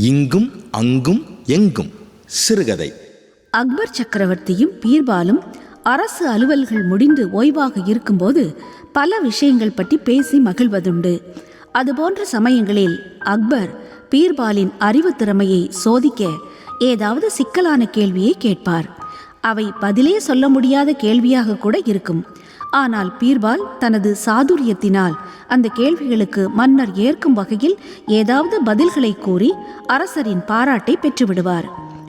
இங்கும் அங்கும் எங்கும். சிறுகதை. அக்பர் சக்கரவர்த்தியும் பீர்பாலும் அரசு அலுவல்கள் முடிந்து ஓய்வாக இருக்கும்போது பல விஷயங்கள் பற்றி பேசி மகிழ்வதுண்டு. அதுபோன்ற சமயங்களில் அக்பர் பீர்பாலின் அறிவு திறமையை சோதிக்க ஏதாவது சிக்கலான கேள்வியை கேட்பார். அவை பதிலே சொல்ல முடியாத கேள்வியாக கூட இருக்கும். ஆனால் பீர்பால் தனது சாதுரியத்தினால் அந்த கேள்விகளுக்கு மன்னர் ஏற்கும் வகையில் ஏதாவது பதில்களை கூறி அரசரின் பாராட்டை பெற்றுவிடுவார்.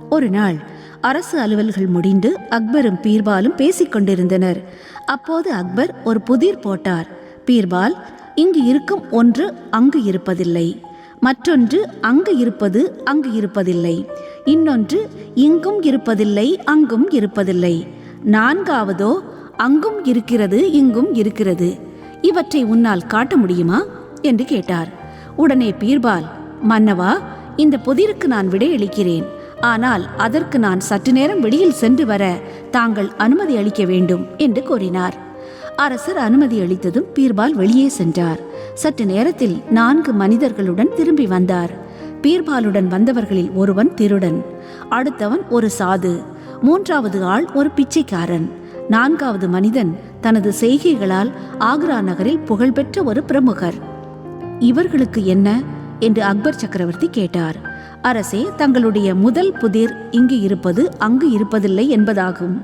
ஒரு நாள் அரசு அலுவல்கள் முடிந்து அக்பரும் பீர்பாலும் பேசிக் கொண்டிருந்தனர். அப்போது அக்பர் ஒரு புதிர் போட்டார். பீர்பால் இங்கு இருக்கும் ஒன்று அங்கு இருப்பதில்லை. மற்றொன்று அங்கு இருப்பது அங்கு இருப்பதில்லை. இன்னொன்று இங்கும் இருப்பதில்லை அங்கும் இருப்பதில்லை. நான்காவதோ அங்கும் இருக்கிறது இங்கும் இருக்கிறது. இவற்றை உன்னால் காட்ட முடியுமா? என்று கேட்டார். உடனே பீர்பால் மன்னவா இந்த புதிருக்கு நான் விடையளிக்கிறேன். ஆனால் அதற்கு நான் சற்று நேரம் வெளியில் சென்று வர தாங்கள் அனுமதி அளிக்க வேண்டும் என்று கூறினார் அரசர் அனுமதி அளித்ததும் பீர்பால் வெளியே சென்றார். சற்று நேரத்தில் நான்கு மனிதர்களுடன் திரும்பி வந்தார். பீர்பாலுடன் வந்தவர்களில் ஒருவன் திருடன் அடுத்தவன் ஒரு சாது மூன்றாவது ஆள் ஒரு பிச்சைக்காரன். நான்காவது மனிதன் தனது செய்கைகளால் ஆக்ரா நகரில் புகழ்பெற்ற ஒரு பிரமுகர். இவர்களுக்கு என்ன? என்று அக்பர் சக்கரவர்த்தி கேட்டார். அரசே தங்களுடைய முதல் புதிர் இங்கு இருப்பது அங்கு இருப்பதில்லை என்பதாகும்.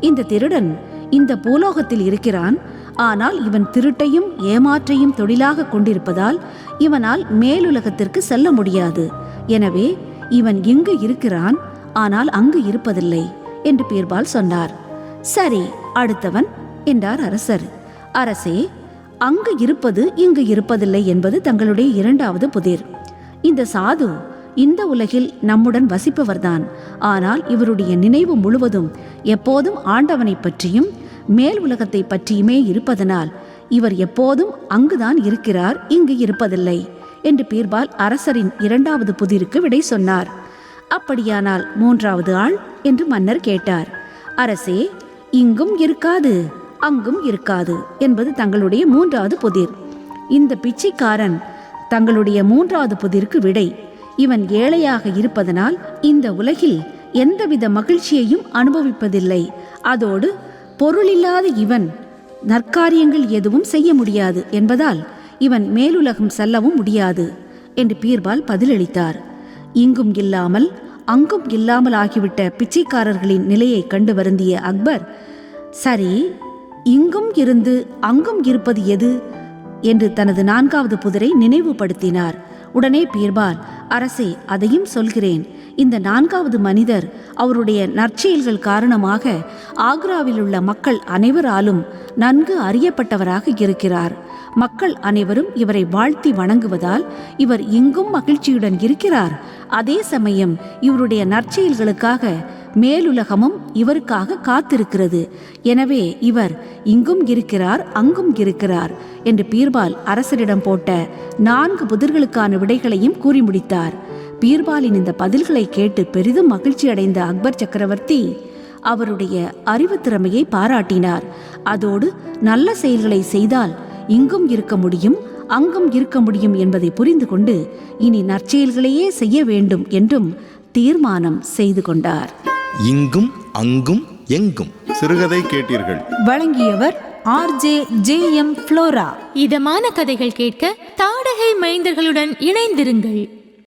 இந்த திருடன் இந்த பூலோகத்தில் இருக்கிறான். ஆனால் இவன் திருட்டையும் ஏமாற்றையும் தொழிலாக கொண்டிருப்பதால் இவனால் மேலுலகத்திற்கு செல்ல முடியாது. எனவே இவன் இங்கு இருக்கிறான் ஆனால் அங்கு இருப்பதில்லை என்று பீர்பால் சொன்னார். சரி அடுத்தவன் என்றார் அரசர். அரசே அங்கு இருப்பது இங்கு இருப்பதில்லை என்பது தங்களுடைய இரண்டாவது புதிர். இந்த சாது இந்த உலகில் நம்முடன் வசிப்பவர்தான். ஆனால் இவருடைய நினைவு முழுவதும் எப்போதும் ஆண்டவனை பற்றியும் மேல் உலகத்தை பற்றியுமே இருப்பதனால் இவர் எப்போதும் அங்குதான் இருக்கிறார் இங்கு இருப்பதில்லை என்று பீர்பால் அரசரின் இரண்டாவது புதிருக்கு விடை சொன்னார். அப்படியானால் மூன்றாவது ஆள் என்று மன்னர் கேட்டார். அரசே இங்கும் இருக்காது அங்கும் இருக்காது என்பது தங்களுடைய மூன்றாவது புதிர். இந்த பிச்சைக்காரன் தங்களுடைய மூன்றாவது புதிருக்கு விடை. இவன் ஏழையாக இருப்பதனால் இந்த உலகில் எந்தவித மகிழ்ச்சியையும் அனுபவிப்பதில்லை. அதோடு பொருளில்லாத இவன் நற்காரியங்கள் எதுவும் செய்ய முடியாது என்பதால் இவன் மேலுலகம் செல்லவும் முடியாது என்று பீர்பால் பதிலளித்தார். இங்கும் இல்லாமல் அங்கும் இல்லாமல் ஆகிவிட்ட பிச்சைக்காரர்களின் நிலையை கண்டு வருந்திய அக்பர் சரி இங்கும் இருந்து அங்கும் இருப்பது எது? என்று தனது நான்காவது புதிரை நினைவுபடுத்தினார். உடனே பீர்பால் அரசே அதையும் சொல்கிறேன். இந்த நான்காவது மனிதர் அவருடைய நற்செயல்கள் காரணமாக ஆக்ராவில் உள்ள மக்கள் அனைவராலும் நன்கு அறியப்பட்டவராக இருக்கிறார். மக்கள் அனைவரும் இவரை வாழ்த்தி வணங்குவதால் இவர் இங்கும் மகிழ்ச்சியுடன் இருக்கிறார். அதே சமயம் இவருடைய நற்செயல்களுக்காக மேலுலகமும் இவருக்காக காத்திருக்கிறது. எனவே இவர் இங்கும் இருக்கிறார் அங்கும் இருக்கிறார் என்று பீர்பால் அரசரிடம் போட்ட நான்கு புதிர்களுக்கான விடைகளையும் கூறி முடித்தார். பீர்பாலின் இந்த பதில்களை கேட்டு பெரிதும் மகிழ்ச்சி அடைந்த அக்பர் சக்கரவர்த்தி அவருடைய அறிவு திறமையை பாராட்டினார். அதோடு நல்ல செயல்களை செய்தால் இங்கும் இருக்க முடியும் அங்கும் இருக்க முடியும் என்பதை புரிந்து கொண்டு இனி நற்செயல்களையே செய்ய வேண்டும் என்றும் தீர்மானம் செய்து கொண்டார். இங்கும் அங்கும் எங்கும் சிறுகதை கேட்டீர்கள். வழங்கியவர் ஆர்ஜே ஜே எம் ஃப்ளோரா. இதமான கதைகள் கேட்க தாடகை மைந்தர்களுடன் இணைந்திருங்கள்.